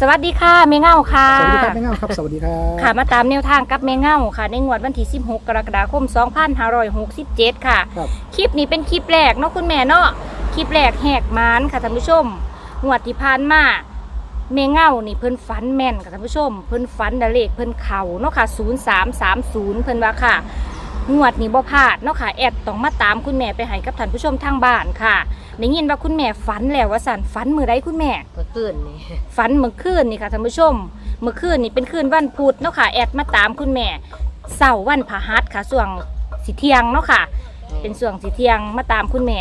สวัสดีค่ะเมเง่าค่ะสวัสดีครับแม่เงาครับสวัสดีครับค่ะมาตามแนวทางกับเมเง่าค่ะ ในงวดวันที่ 16 กรกฎาคม 2567 ค่ะ ครับ คลิปนี้เป็นคลิปแรกเนาะคุณแม่เนาะคลิปแรกแหกมานค่ะท่านผู้ชมงวดที่ผ่านมาเมเง่านี่เพิ่นฝันแม่นค่ะท่านผู้ชม เพิ่นฝันดาเลขเพิ่นเข่าเนาะค่ะ 0330 เพิ่นว่าค่ะ งวดนี้บ่พลาดเนาะค่ะแอดต้องมาตามคุณแม่ไปให้กับท่านผู้ชมทางบ้านค่ะได้ยินว่าคุณแม่ฝันแล้วว่าสั่นฝันมือใดคุณแม่เมื่อคืนนี่ฝันเมื่อคืนนี่ค่ะท่านผู้ชม เมื่อคืนนี่เป็นคืนวันพุธเนาะค่ะแอดมาตามคุณแม่เสาร์วันพฤหัสค่ะส่วงสิเที่ยงเนาะค่ะ เป็นส่วงสิเที่ยงมาตามคุณแม่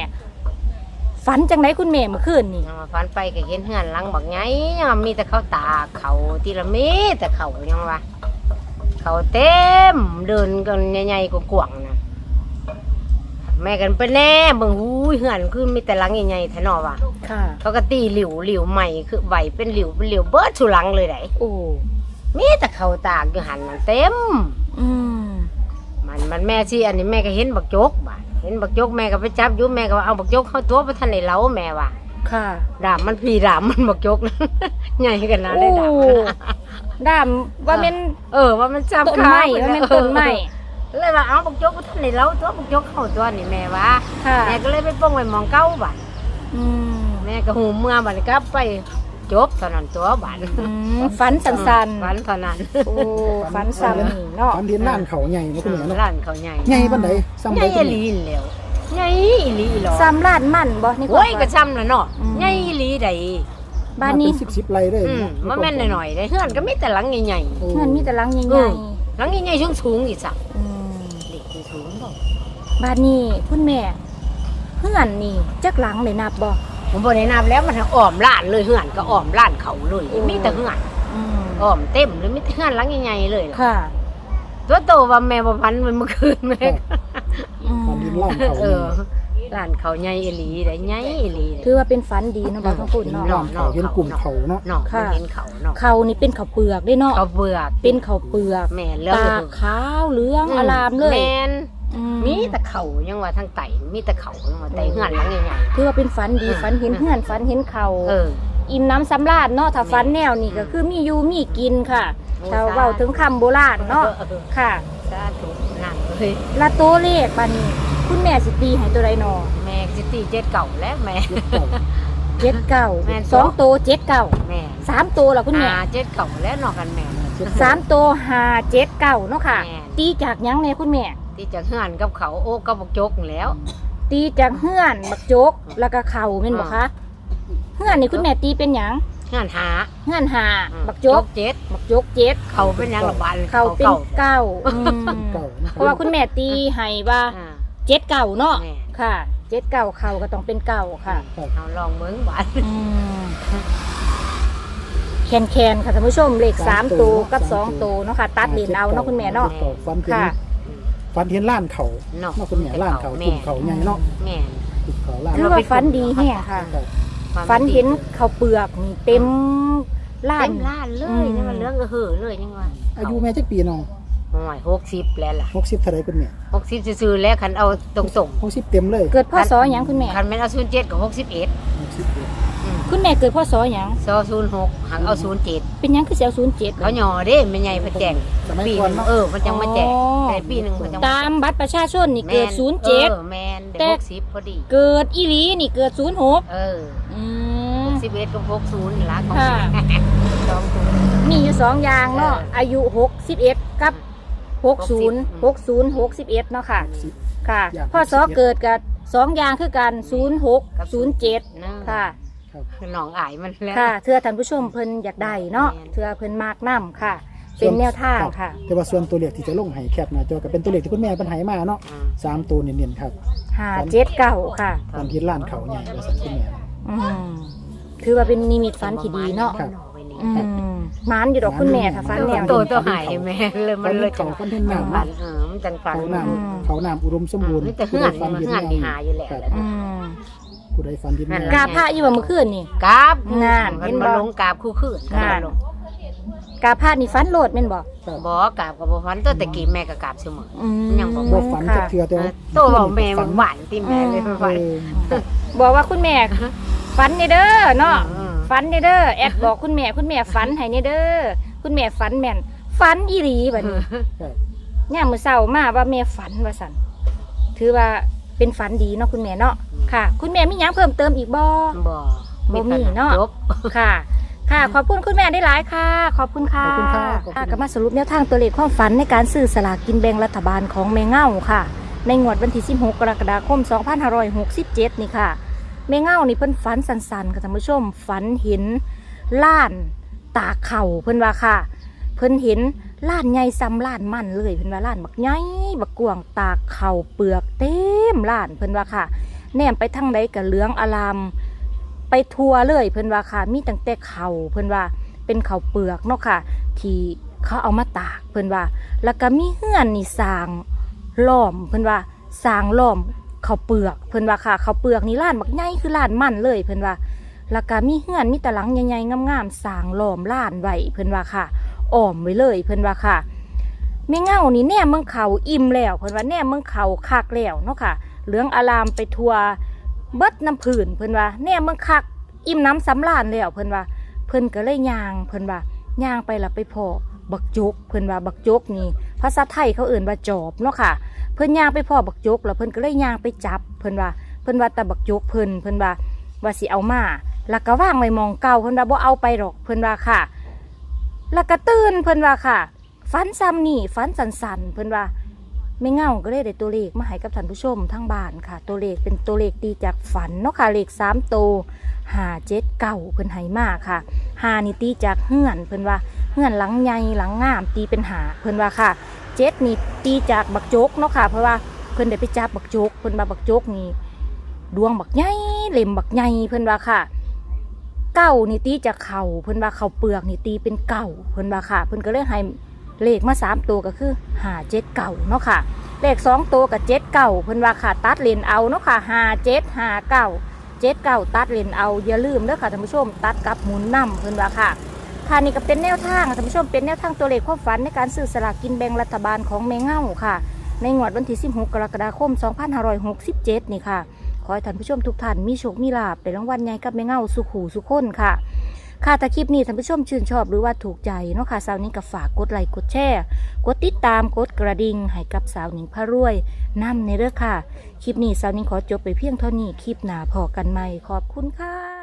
ฝันจังไดคุณแม่เมื่อคืนนี่ยังมาฟันไปก็เห็นเฮือนหลังบักไงยังว่ามีแต่เขาตาเขาทีละเม็ดแต่เขายังว่า เขาเต็มเดินกันใหญ่ๆกวางๆนะแม่กันไปแน่เบิ่งหูยเฮือนคือมีแต่หลังใหญ่ๆแท้เนอว่ะค่ะ เขาก็ตีหลิวหลิวใหม่คือไหวเป็นหลิวเป็นหลิวเบิดสุหลังเลยไดโอ้มีแต่เขาตากอยู่หันนั่นเต็ม อืมมันมันแม่สิอันนี้แม่ก็เห็นบักจกบ่ะเห็นบักจกแม่ก็ไปจับอยู่แม่ก็ว่าเอาบักจกเข้าตัวไปทันในเล้าแม่ว่าค่ะดามมันพีดามมันบักจกนั้นใหญ่กันนะโอ้ได้ดามมัน ดามว่าเป็นเออว่ามันจับต้นไม้ขาว่าเป็นต้นไม้เออเลยว่าเอาบักจกไปทันในเล้าตัวบักจกเข้าตัวนี่แม่ว่าค่ะแม่ก็เลยไปป้องไว้หมองเก้าบัดอืมแม่ก็หูเมื่อบัดกลับไปจบเท่านั้นตัวบัดอืมฝันสันฝันเท่านั้นๆโอ้ฝันซ้ำนี่เนาะฝันเห็นน่านเขาใหญ่เนาะคุณแม่เนาะร้านเขาใหญ่ใหญ่ปันใดซ้ำใหใดญ่คุณอีหลีแม่นแล้วใหญ่อีหลีหรอซ้ำลาดมั่นบ่นี่โอ้ยฝันก็ซ้ำแล้วเนาะอืมใหญ่อีหลีใด บ้านนี้สิบสิบไรเลยอืมมันแม่นหน่อยๆได้เฮือนก็มีแต่หลังใหญ่โอ้เงินมีแต่หลังใหอืญ่มๆหลังใหญ่ๆสูงๆอีกสักๆอืมเด็กสูงๆบ่บ้านนี้คุณแม่เฮือนนี่จักหลังเลยนับบ่ผมบ่ได้นับแล้วมันอ้อมล้านเลยเฮือนก็อ้อมล้านเขาเลยโอ้มีแต่เฮือนอืมอ้อมเต็มเลยมีแต่เฮือนหลังใหญ่ๆเลยล่ะค่ะตัวโตว่าแม่บ่พันมันเมื่อคืนแม่ อืมฝันเห็นล่านเขาเอใหญ่อ ล้านเขาใหญ่อีหลีได้ใหญ่อีหลีถือว่าเป็นฝันดีเนาะบ่ต้องพูดเนาะล่านเขาเห็นกลุ่มเขาเนาะเนาะค่ะมันเห็นเขาเนาะเขานี่เป็นข้าวเปลือกได้เนาะ เขาเบือกเป็นข้าวเปลือกแม่เลิกตาขาวเหลืองอลามเลยแม่นอืมีแต่เขายังว่าทางไต่มีแต่เขายังว่าไต่เฮือนหลังใหญ่ถือว่าเป็นฝันดีฝันเห็นเฮือนฝันเห็นเขาๆเออ อิ่มน้ำสำราญเนาะถ้าฝันแนวนี่ก็คือมีอยู่มีกินค่ะโอ้ถ้าสาธุเว้าถึงคำโบราณเนาะออค่ะ สาธุนั่นเลยละตัวเลขบัดนี้ คุณแม่สิตีให้ตัวใดเนาะแม่จิตีเจ็ดเก่าแล้วแม่ เจ็ดเก่าเจ็ดเก้าแม่นสองตัวเจ็ดเก้าแม่สามตัวล่ะคุณแม่อ่าเจ็ดเก่าแล้วนอกกันแม่เจ็ดสามตัวห้าเจ็ดเก้าเนาะค่ะ แม่น ตีจากหยังเนี่ยคุณแม่ ที่จะเฮือนกับเขาโอ้กับบกจกนั่นแหล้ว ตีจากเฮือนบักโจกแล้วก็เข่าแม่นบ่คะเฮือนนี่คุณแม่ตีเป็นหยังเฮือนหาเฮือนหาอืมบักโจกเจ็ดบักโจกเจ็ดเขาเป็นหยังละบานเข่าเป็นเก้าอืมเก่านะเพราะว่าคุณแม่ตีให้ว่า อ่า เจ็ดเก้าเนาะแม่ค่ะเจ็ดเก้าเข่าก็ต้องเป็นเก้าค่ะเอาลองเมืองบานอืมแคนแคนค่ะท่านผู้ชมเลขสามตัวกับสองตัวเนาะค่ะ ตัดเหรียญเอาเนาะคุณแม่เนาะจ็ดก่ฝันเห็นค่ะฝันเห็นล่านเขาเนาะเนาะคุณแม่ล่านเขากลุ่มเขาใหญ่เนาะแม่กลุ่มเขาล่านถือว่าฝันดีแห้งค่ะ ครับฝันเห็นข้าวเปลือกนี่เต็มล้าเต็น มล้านเลอืยมนี่มันเรื่องก็เห่อเลยยังว่าอายุแม่จักปีน้อง โอ้ยหกสิบแล้วล่ะหกสิบเท่าไรคุณแม่หกสิบซื่อๆแล้วคันเอาตรงหกสิบเต็มเลยเกิดพ่อสอหยังคุณแม่ ๆคันแม่นเอาศูนย์เจ็ดกับหกสิบเอ็ดหกสิบเอ็ดคุณแม่เกิดพ่อสอหยังซอศูนย์หกหักเอาศูนย์เจ็ดเป็นหยังคือเสียวศูนย์เจ็ดเขาหย่อเด้ไม่ใหญ่พะแจงสมัยปีหก่อนนึงเนาะเออมันยังมาแจกแต่ปีหนึ่งมันยังตามบัตรประชาชนนี่แม่เกิดศูนย์เจ็ดออแมนแต่เด็กหกสิบพอดี เกิดอีหลีนี่เกิดศูนย์หกเอออืหมกสิบเอ็ดกับหกศูนย์ละของค่ะ สองศูนย์ มีอยู่สองอย่างเนาะเอออ อายุหกสิบเอ็ดกับ หกศูนย์หกศูนย์หกสิบเอ็ดเนาะค่ะ สิบ ค่ะอย่างพ่อสอ61 เกิดกับสองอย่างคือกันศูนย์หกกับศูนย์เจ็ดนะค่ะ ครับ คือน้องอายมันแล้ว ค่ะเทือท่านผู้ชมเพิ่นอยากได้เนาะแม่นเทือเพิ่นมากน้ำค่ะ เป็นแนวทางค่ะ แต่ว่าส่วนตัวเลขที่จะลงให้แคปหน้าจอก็เป็นตัวเลขที่คุณแม่เป็นให้มาเนาะอืมสามตัวเนียนๆครับห้าเจ็ดเก้าค่ะฝันเห็นล่านเขาใหญ่ว่าสันคุณแม่ อืมถือว่าเป็นนิมิตฝันที่ดีเนาะ ครับ อืมห มานอยู่ดอกคุณแม่ถ้าฝันแนวโตนี้ตัวหายแม่เลยมันเลยเขาฝันเห็นหนามฝันเออมันจังฝันเขาหนามอืมเขาหนามอุดมสมบูรณ์นี่แต่เฮือนฝันมันเห็นเฮือนแนวที่หาอยู่แหละครับอืมผู้ใดฝันเห็นแนวกาพระอยู่ว่าเมื่อคืนนี่กราบงานมัเห็นนบ่มาลงกราบคู่คืนงานลงกาพระนี่ฝันโลดแม่นบ่ครับบอกกราบกับบ่ฝันตัวตะกี้แม่ก็กราบเสมออืมยังบ่บ่ฝันจักค่ะเทื่อแต่เอว่าอโตบอกแม่หวานที่แม่เลยอืมฝันเออบอกว่าคุณแม่ฝันนี่เด้อเนาะอืม ฝันเด้อเด้อแอดบอกคุณแม่คุณแม่ฝันให้เด้อเด้อคุณแม่ฝันแม่นฝันอีหลีบัดนี้ครับย่ามมื้อเช้ามาว่าแม่ฝันว่าซั่นถือว่าเป็นฝันดีเนาะคุณแม่เนาะค่ะ คุณแม่มีหยังเพิ่มเติมอีกบ่บ่บ่มีเนาะจบค่ะ ค่ะ ขอบคุณคุณแม่ได้หลายค่ะ ขอบคุณค่ะขอบคุณค่ะขอบคุณค่ะก็มาสรุปแนวทางตัวเลขความฝันในการซื้อสลากกินแบ่งรัฐบาลของแม่เง่าค่ะ ในงวดวันที่ 16 กรกฎาคม 2567 นี่ค่ะ แม่เง่านี่เพิ่นฝันสันๆค่ะท่านผู้ชมฝันเห็นล้านตาเข่าเพิ่นว่าค่ะ เพิ่นเห็นล้านใหญ่ซ้ำล้านมันเลยเพิ่นว่าล้านบักใหญ่บักกวางตาเข่าเปลือกเต็มล้านเพิ่นว่าค่ะ แนมไปทางใดก็เหลืองอลามไปทัวเลยเพิ่นว่าค่ะ มีตั้งแต่เข่าเพิ่นว่าเป็นเข่าเปลือกเนาะค่ะ ที่เขาเอามาตากเพิ่นว่า แล้วก็มีเฮือนนี่สางล้อมเพิ่นว่าสางล้อม ขาวเปลือกเพิ่นว่าค่ะเขาวเปลือกนี่ล้านบักใหญ่คือล้านมันเลยเพิ่นว่าแล้วก็มีเฮือนมีตะหลังใหญ่ๆงามๆสางล้อมล้านไว้เพิ่นว่าค่ะอ้อมไว้เลย เพิ่นว่าค่ะแม่เง่านี่แน่เมืองเขาอิ่มแล้ว เพิ่นว่าแน่เมืองเขาคักแล้วเนาะค่ะเหลืองอารามไปทัวเบิดน้ำผื่นเพิ่นว่าแน่เมืองคักอิ่มน้ำสำราญแล้วเพิ่นว่าเพิ่นก็เลยย่างเพิ่นว่าย่างไปละไปพอบักจกเพิ่นว่าบักจกนี่ ภาษาไทยเขาเอื่นว่าจอบเนาะค่ะ เพิ่นย่างไปพ่อบักจกแล้วเพิ่นก็เลยย่างไปจับ เพิ่นว่าเพิ่นว่าแต่บักจกเพิ่นเพิ่นว่าว่าสิเอามาแล้วก็ว่างไว้มองเก่าเพิ่นว่าบ่เอาไปหรอกเพิ่นว่าค่ะ แล้วก็ตื่นเพิ่นว่าค่ะฝันซ้ำนี่ฝันสันๆเพิ่นว่าไม่เงาก็เลยได้ตัวเลขมาให้กับท่านผู้ชมทั้งบ้านค่ะ ตัวเลขเป็นตัวเลขตีจากฝันเนาะค่ะเลขสามโตวหาเจ็ดเก่าเพิ่นให้มาค่ะหานี่ตีจากเฮือนเพิ่นว่า เฮือนหลังใหญ่หลังงามตีเป็นหาเพิ่นว่าค่ะเจ็ดนี่ตีจากบักโจกเนาะค่ะ เพราะว่าเพิ่นได้ไปจับบักโจกเพิ่นว่าบักโจกนี่ดวงบักใหญ่เล่มบักใหญ่เพิ่นว่าค่ะเก้านี่ตีจากเข่าเพิ่นว่าเข่าเปลือกนี่ตีเป็นเก่าเพิ่นว่าค่ะ เพิ่นก็เลยให้เลขมาสามตัวก็คือหาเจ็ดเก่าเนาะค่ะ เลขสองตัวกับเจ็ดเก่าเพิ่นว่าค่ะตัดเลนเอาเนาะค่ะหาเจ็ดหาเก้าเจ็ดเก้าตัดเลนเอาอย่าลืมเด้อค่ะท่านผู้ชมตัดกับหมุนนำเพิ่นว่าค่ะ ค่ะนี่ก็เป็นแนวทางท่านผู้ชมเป็นแนวทางตัวเลขความฝันในการซื้อสลากกินแบ่งรัฐบาลของแมงเง่าค่ะ ในงวดวันที่ 16 กรกฎาคม 2567 นี่ค่ะ ขอให้ท่านผู้ชมทุกท่านมีโชคมีลาภเป็นรางวัลใหญ่กับแมงเง่าสุขหูสุขคนค่ะ ค่ะถ้าคลิปนี้ท่านผู้ชมชื่นชอบหรือว่าถูกใจเนาะค่ะสาวนี้ก็ฝากกดไลค์กดแชร์กดติดตามกดกระดิ่งให้กับสาวหนิงพระรวยนำในเรื่องค่ะ คลิปนี้สาวนิงขอจบไปเพียงเท่านี้คลิปหน้าพอกันใหม่ขอบคุณค่ะ